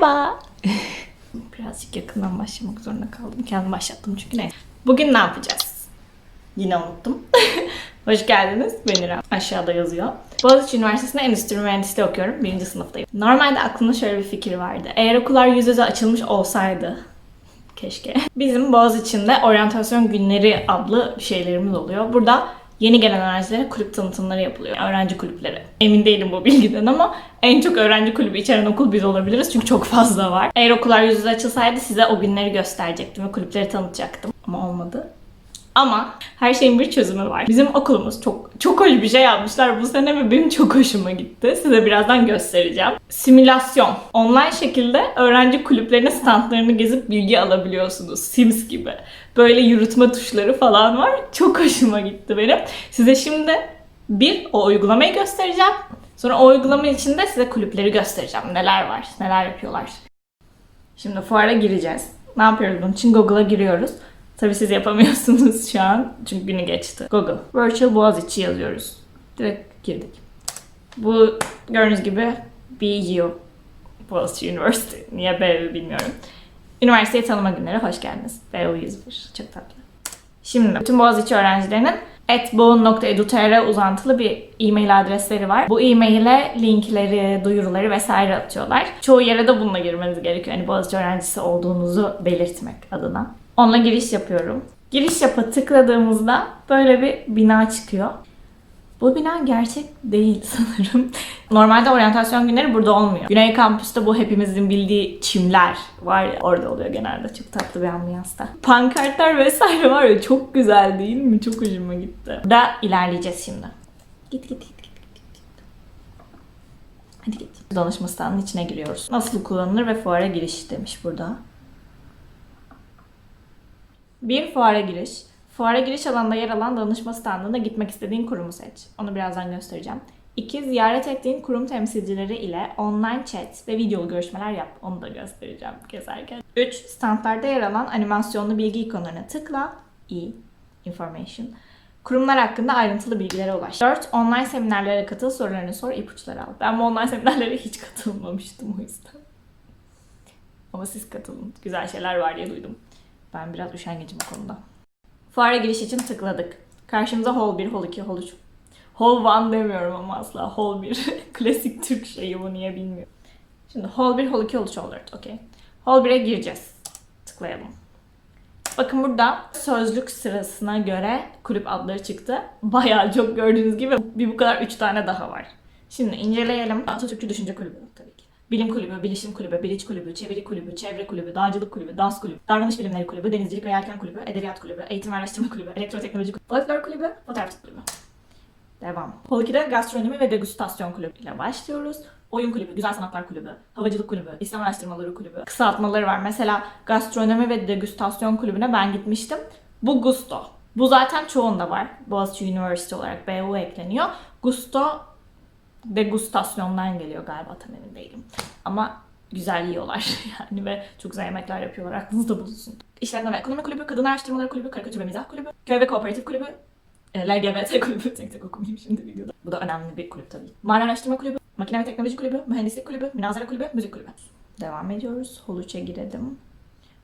Merhaba. Birazcık yakından başlamak zorunda kaldım. Kendim başlattım çünkü ne? Bugün ne yapacağız? Yine unuttum. Hoş geldiniz. Ben. Aşağıda yazıyor. Boğaziçi Üniversitesi'nde endüstri mühendisliği okuyorum. Birinci sınıftayım. Normalde aklımda şöyle bir fikir vardı. Eğer okullar yüz yüze açılmış olsaydı Keşke. Bizim Boğaziçi'nde oryantasyon günleri adlı şeylerimiz oluyor. Burada yeni gelen öğrencilere kulüp tanıtımları yapılıyor. Öğrenci kulüpleri. Emin değilim bu bilgiden ama en çok öğrenci kulübü içeren okul biz olabiliriz çünkü çok fazla var. Eğer okullar yüz yüze açılsaydı size o günleri gösterecektim ve kulüpleri tanıtacaktım. Ama olmadı. Ama her şeyin bir çözümü var. Bizim okulumuz çok çok hoş bir şey yapmışlar bu sene ve benim çok hoşuma gitti. Size birazdan göstereceğim. Simülasyon. Online şekilde öğrenci kulüplerinin standlarını gezip bilgi alabiliyorsunuz. Sims gibi. Böyle yürütme tuşları falan var. Çok hoşuma gitti benim. Size şimdi bir o uygulamayı göstereceğim. Sonra o uygulama içinde size kulüpleri göstereceğim. Neler var, neler yapıyorlar. Şimdi fuara gireceğiz. Ne yapıyoruz bunun için? Google'a giriyoruz. Tabii siz yapamıyorsunuz şu an. Çünkü günü geçti. Google. Virtual Boğaziçi yazıyoruz. Direkt girdik. Bu gördüğünüz gibi BU. Boğaziçi Üniversite. Niye B bilmiyorum. Üniversiteyi tanıma günleri hoş geldiniz. BU 101. Çok tatlı. Şimdi bütün Boğaziçi öğrencilerinin etboğun.edu.tr uzantılı bir e-mail adresleri var. Bu e-maile linkleri, duyuruları vesaire atıyorlar. Çoğu yere de bununla girmeniz gerekiyor. Hani Boğaziçi öğrencisi olduğunuzu belirtmek adına. Onunla giriş yapıyorum. Giriş yapa tıkladığımızda böyle bir bina çıkıyor. Bu bina gerçek değil sanırım. Normalde oryantasyon günleri burada olmuyor. Güney kampüste bu hepimizin bildiği çimler var ya orada oluyor genelde. Çok tatlı bir ambiyansta. Pankartlar vesaire var ya çok güzel değil mi? Çok hoşuma gitti. Burada ilerleyeceğiz şimdi. Git git git. Hadi git. Danışma standının içine giriyoruz. Nasıl kullanılır ve fuara giriş demiş burada. Bir fuara giriş. Fuara giriş alanında yer alan danışma standına gitmek istediğin kurumu seç. Onu birazdan göstereceğim. 2. Ziyaret ettiğin kurum temsilcileri ile online chat ve videolu görüşmeler yap. Onu da göstereceğim gezerken. 3. Standlarda yer alan animasyonlu bilgi ikonlarına tıkla. E. Information. Kurumlar hakkında ayrıntılı bilgilere ulaş. 4. Online seminerlere katıl, sorularını sor, ipuçları al. Ben bu online seminerlere hiç katılmamıştım o yüzden. Ama siz katılın. Güzel şeyler var diye duydum. Ben biraz üşengeçim bu konuda. Fuara giriş için tıkladık. Karşımıza Hall 1, Hall 2, Hall 3. Hall 1 demiyorum ama asla. Hall 1. Klasik Türk şeyi bu niye bilmiyorum. Şimdi Hall 1, Hall 2, Hall 3, Hall 4. Okey. Hall 1'e gireceğiz. Tıklayalım. Bakın burada sözlük sırasına göre kulüp adları çıktı. Bayağı çok gördüğünüz gibi bir bu kadar 3 tane daha var. Şimdi inceleyelim. Atatürkçü Düşünce Kulübü tabii ki. Bilim Kulübü, Bilişim Kulübü, Biliç Kulübü, Çeviri Kulübü, Çevre Kulübü, Dağcılık Kulübü, Dans Kulübü, Davranış Bilimleri Kulübü, Denizcilik ve Yelken Kulübü, Edebiyat Kulübü, Eğitim ve Araştırma Kulübü, Elektroteknoloji Kulübü, Folklor Kulübü, Fotoğrafçılık Kulübü. Devam. 2'de Gastronomi ve Degustasyon Kulübü ile başlıyoruz. Oyun Kulübü, Güzel Sanatlar Kulübü, Havacılık Kulübü, İslam Araştırmaları Kulübü. Kısaltmaları var. Mesela Gastronomi ve Degustasyon Kulübü'ne ben gitmiştim. Bu Gusto. Bu zaten çoğunda var. Boğaziçi Üniversite olarak BU ekleniyor. Gusto degustasyondan geliyor galiba tam emin değilim. Ama güzel yiyorlar yani ve çok güzel yemekler yapıyorlar. Aklınızda bulunsun. İşletme ve Ekonomi Kulübü, Kadın Araştırmaları Kulübü, Karikatür ve Mizah Kulübü, Köy ve Kooperatif Kulübü, e, LGBT Kulübü, tek tek okumayayım şimdi videoda. Bu da önemli bir kulüp tabii. Mali Araştırma Kulübü, Makine ve Teknoloji Kulübü, Mühendislik Kulübü, Münazara Kulübü, Müzik Kulübü. Devam ediyoruz. Hol 3'e girelim.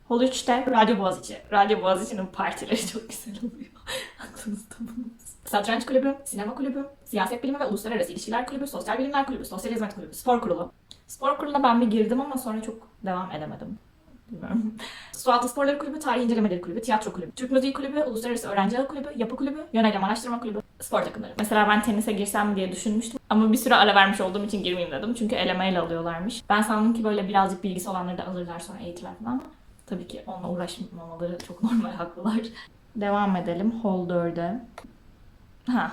Hol 3'te Radyo Boğaziçi. Radyo Boğaziçi'nin partileri çok güzel oluyor. Aklınızda bulunsun. Satranç Kulübü, Sinema Kulübü, Siyaset Bilimi ve Uluslararası İlişkiler Kulübü, Sosyal Bilimler Kulübü, Sosyal Hizmet Kulübü, Spor Kurulu. Spor Kurulu'na ben bir girdim ama sonra çok devam edemedim. Bilmiyorum. Sualtı Sporları Kulübü, Tarih İncelemeleri Kulübü, Tiyatro Kulübü, Türk Müziği Kulübü, Uluslararası Öğrenciler Kulübü, Yapı Kulübü, Yönelim Araştırma Kulübü, Spor takımları. Mesela ben tenise girsem diye düşünmüştüm. Ama bir süre ara vermiş olduğum için girmeyeyim dedim. Çünkü elemeyle alıyorlarmış. Ben sandım ki böyle birazcık bilgisi olanları da alırlar sonra eğitirler falan ama tabii ki onunla uğraşmamaları çok normal haklılar. Devam edelim. Hall 4'e. Ha.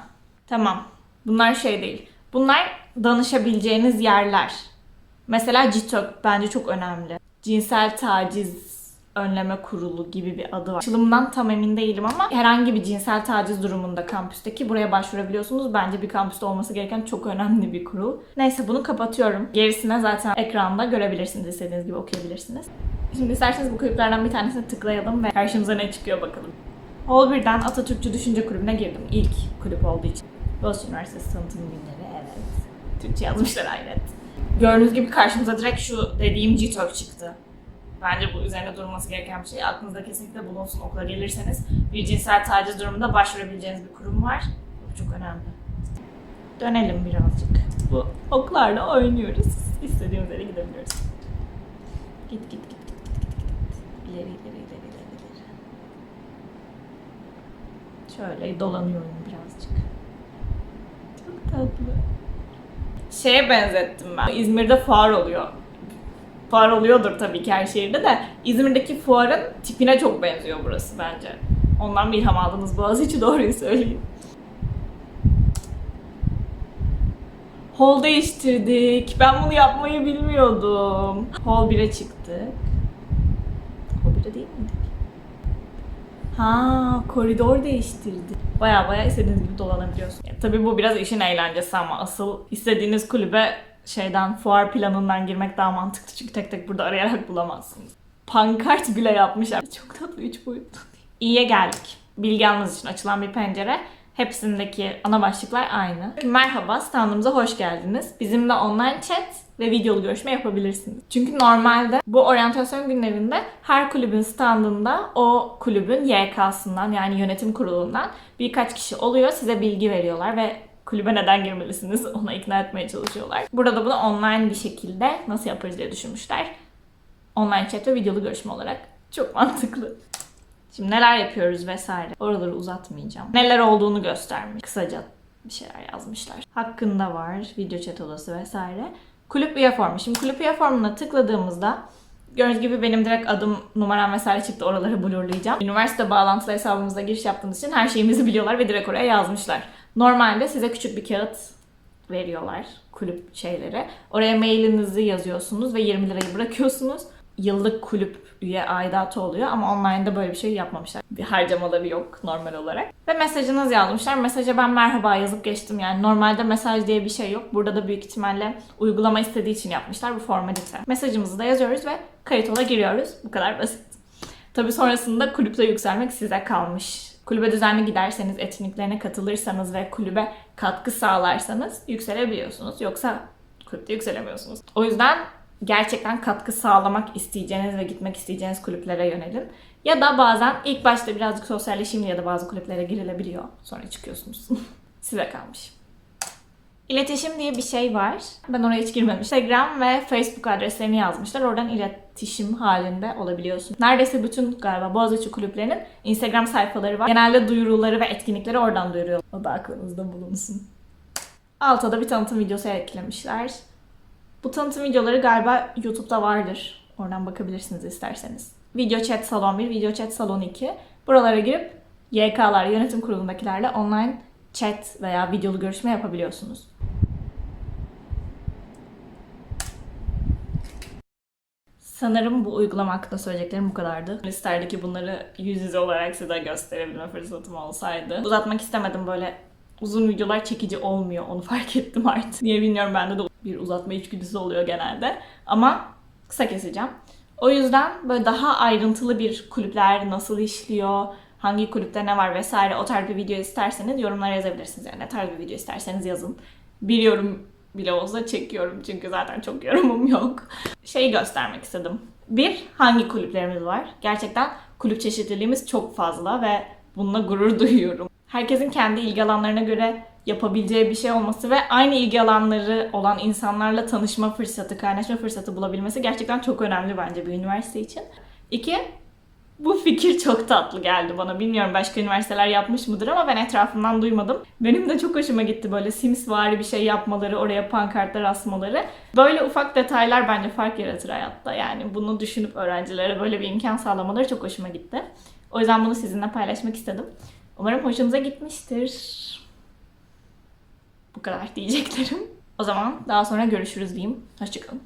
Tamam. Bunlar şey değil. Bunlar danışabileceğiniz yerler. Mesela CİTÖK bence çok önemli. Cinsel taciz önleme kurulu gibi bir adı var. Açılımdan tam emin değilim ama herhangi bir cinsel taciz durumunda kampüsteki buraya başvurabiliyorsunuz. Bence bir kampüste olması gereken çok önemli bir kurul. Neyse bunu kapatıyorum. Gerisine zaten ekranda görebilirsiniz. istediğiniz gibi okuyabilirsiniz. Şimdi isterseniz bu kulüplerden bir tanesine tıklayalım ve karşımıza ne çıkıyor bakalım. Hall 1'den Atatürkçü Düşünce Kulübü'ne girdim. İlk kulüp olduğu için. Boğaziçi Üniversitesi tanıtım günleri evet. Türkçe yazmışlar aynen. Gördüğünüz gibi karşımıza direkt şu dediğim JITÖK çıktı. Bence bu üzerine durulması gereken bir şey. Aklınızda kesinlikle bulunsun okula gelirseniz. Bir cinsel taciz durumunda başvurabileceğiniz bir kurum var. Bu çok önemli. Dönelim birazcık. Bu oklarla oynuyoruz. İstediğimiz yere gidebiliyoruz. Git git git. git, git, git, git. İleri ileri ileri ileri ileri. Şöyle dolanıyorum birazcık. Tatlı. Şeye benzettim ben. İzmir'de fuar oluyor. Fuar oluyordur tabii ki her şehirde de. İzmir'deki fuarın tipine çok benziyor burası bence. Ondan bir ilham aldınız Boğaziçi doğruyu söyleyeyim. Hol değiştirdik. Ben bunu yapmayı bilmiyordum. Hol 1'e çıktık. Hol 1'e değil miydik? Ha, koridor değiştirdi. Baya baya istediğiniz gibi dolanabiliyorsun. Tabii bu biraz işin eğlencesi ama asıl istediğiniz kulübe şeyden fuar planından girmek daha mantıklı çünkü tek tek burada arayarak bulamazsınız. Pankart bile yapmışlar. Çok tatlı üç boyutlu. İyiye geldik. Bilgi almanız için açılan bir pencere. Hepsindeki ana başlıklar aynı. Merhaba, standımıza hoş geldiniz. Bizimle online chat ve videolu görüşme yapabilirsiniz. Çünkü normalde bu oryantasyon günlerinde her kulübün standında o kulübün YK'sından yani yönetim kurulundan birkaç kişi oluyor. Size bilgi veriyorlar ve kulübe neden girmelisiniz ona ikna etmeye çalışıyorlar. Burada da bunu online bir şekilde nasıl yaparız diye düşünmüşler. Online chat ve videolu görüşme olarak. Çok mantıklı. Şimdi neler yapıyoruz vesaire. Oraları uzatmayacağım. Neler olduğunu göstermiş. Kısaca bir şeyler yazmışlar. Hakkında var. Video chat odası vesaire. Kulüp üye formu. Şimdi kulüp üye formuna tıkladığımızda Gördüğünüz gibi benim direkt adım, numaram vesaire çıktı. Oraları blurlayacağım. Üniversite bağlantılı hesabımıza giriş yaptığımız için her şeyimizi biliyorlar ve direkt oraya yazmışlar. Normalde size küçük bir kağıt veriyorlar kulüp şeyleri. Oraya mailinizi yazıyorsunuz ve 20 lirayı bırakıyorsunuz. Yıllık kulüp üye aidatı oluyor ama online'da böyle bir şey yapmamışlar. Bir harcamaları yok normal olarak. Ve mesajınız yazmışlar. Mesaja ben merhaba yazıp geçtim. Yani normalde mesaj diye bir şey yok. Burada da büyük ihtimalle uygulama istediği için yapmışlar bu formalite. Mesajımızı da yazıyoruz ve kayıt ola giriyoruz. Bu kadar basit. Tabii sonrasında kulüpte yükselmek size kalmış. Kulübe düzenli giderseniz, etkinliklerine katılırsanız ve kulübe katkı sağlarsanız yükselebiliyorsunuz. Yoksa kulüpte yükselemiyorsunuz. O yüzden gerçekten katkı sağlamak isteyeceğiniz ve gitmek isteyeceğiniz kulüplere yönelin. Ya da bazen ilk başta birazcık sosyalleşeyim ya da bazı kulüplere girilebiliyor. Sonra çıkıyorsunuz. Size kalmış. İletişim diye bir şey var. Ben oraya hiç girmemiştim. Instagram ve Facebook adreslerini yazmışlar. Oradan iletişim halinde olabiliyorsun. Neredeyse bütün galiba Boğaziçi kulüplerinin Instagram sayfaları var. Genelde duyuruları ve etkinlikleri oradan duyuruyor. O da aklınızda bulunsun. Alta da bir tanıtım videosu eklemişler. Bu tanıtım videoları galiba YouTube'da vardır. Oradan bakabilirsiniz isterseniz. Video chat salon 1, video chat salon 2. Buralara girip YK'lar, yönetim kurulundakilerle online chat veya videolu görüşme yapabiliyorsunuz. Sanırım bu uygulama hakkında söyleyeceklerim bu kadardı. İsterdi bunları yüz yüze olarak size gösterebilme fırsatım olsaydı. Uzatmak istemedim böyle uzun videolar çekici olmuyor onu fark ettim artık. Niye bilmiyorum bende de bir uzatma içgüdüsü oluyor genelde. Ama kısa keseceğim. O yüzden böyle daha ayrıntılı bir kulüpler nasıl işliyor, hangi kulüpte ne var vesaire o tarz bir video isterseniz yorumlara yazabilirsiniz. Yani ne tarz bir video isterseniz yazın. Bir yorum bile olsa çekiyorum çünkü zaten çok yorumum yok. Şeyi göstermek istedim. Bir, hangi kulüplerimiz var? Gerçekten kulüp çeşitliliğimiz çok fazla ve bununla gurur duyuyorum. Herkesin kendi ilgi alanlarına göre yapabileceği bir şey olması ve aynı ilgi alanları olan insanlarla tanışma fırsatı, kaynaşma fırsatı bulabilmesi gerçekten çok önemli bence bir üniversite için. İki, bu fikir çok tatlı geldi bana. Bilmiyorum başka üniversiteler yapmış mıdır ama ben etrafımdan duymadım. Benim de çok hoşuma gitti böyle Sims vari bir şey yapmaları, oraya pankartlar asmaları. Böyle ufak detaylar bence fark yaratır hayatta. Yani bunu düşünüp öğrencilere böyle bir imkan sağlamaları çok hoşuma gitti. O yüzden bunu sizinle paylaşmak istedim. Umarım hoşunuza gitmiştir. Bu kadar diyeceklerim. O zaman daha sonra görüşürüz diyeyim. Hoşçakalın.